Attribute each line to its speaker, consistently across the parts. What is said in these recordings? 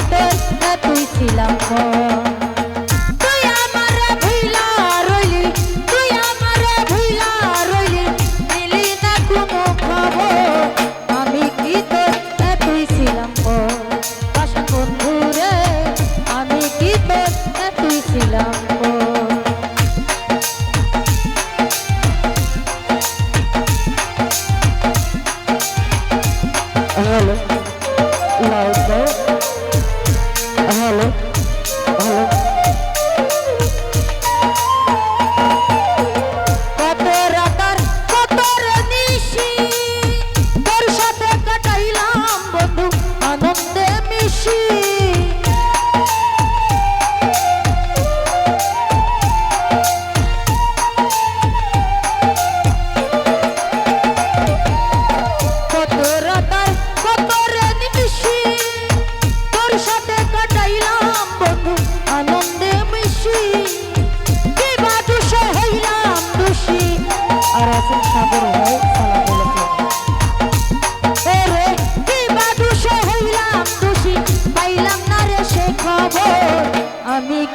Speaker 1: ভিতর তুই ছিলাম তুই আমার ভুইলা রইলি, তুই আমার ভুইলা রইলি, দিলি না কোনো খবর। আমি কি তোর তুই ছিলাম আশা বন্ধু রে আমি কি তোর তুই ছিলাম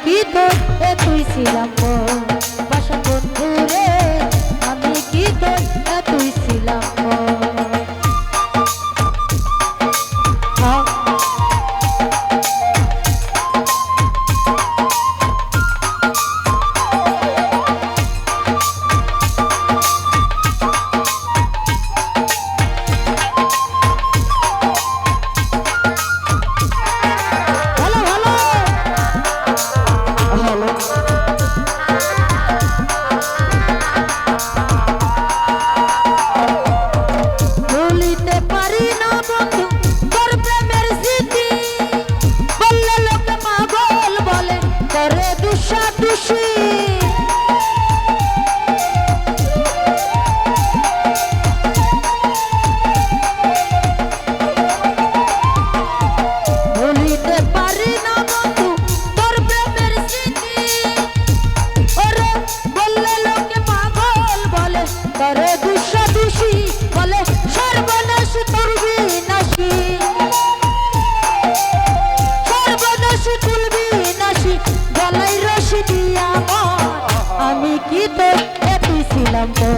Speaker 1: কি দোষ তুই ছিলাম করে দুষা দুষি, বলে সর্বনাশ করবি নাসি সর্বনাশ তুলবি নাসি গলায় রসি দিয়া আমি কি তো এটি ছিলাম
Speaker 2: তো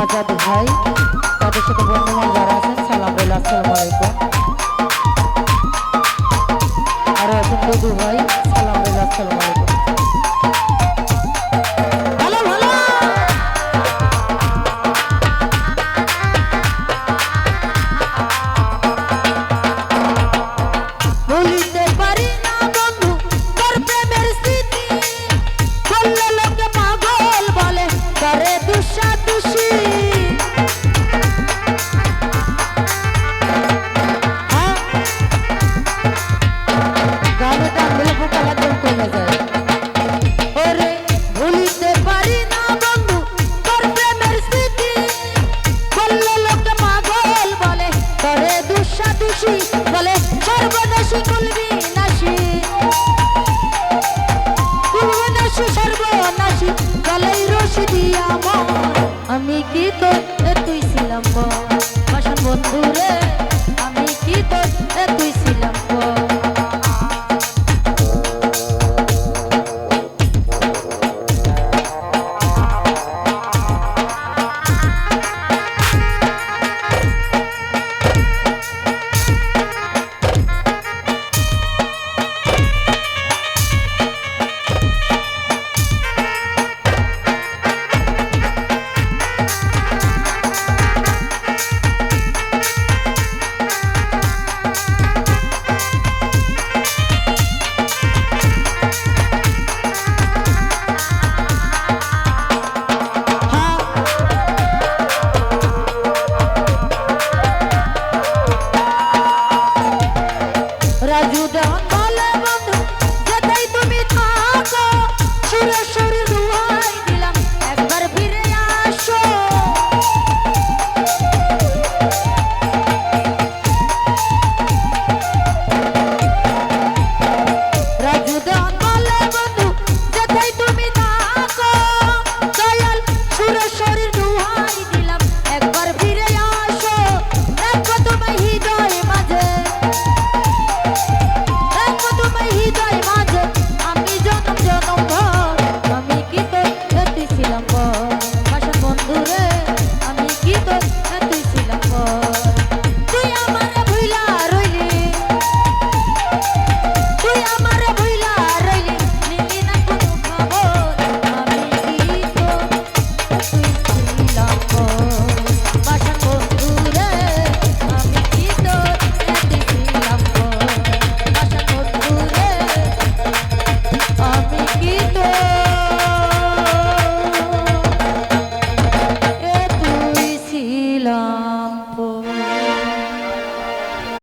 Speaker 2: আজাদ ভাই, তাদের সাথে বর্তমান যারা আছেন, সালাম রইল আসসালাম আলাইকুম। আর অসংখ্য ভাই, সালাম রইল আসসালাম আলাইকুম।
Speaker 1: আমি কি তো তুই ছিলাম বাসন বন্ধু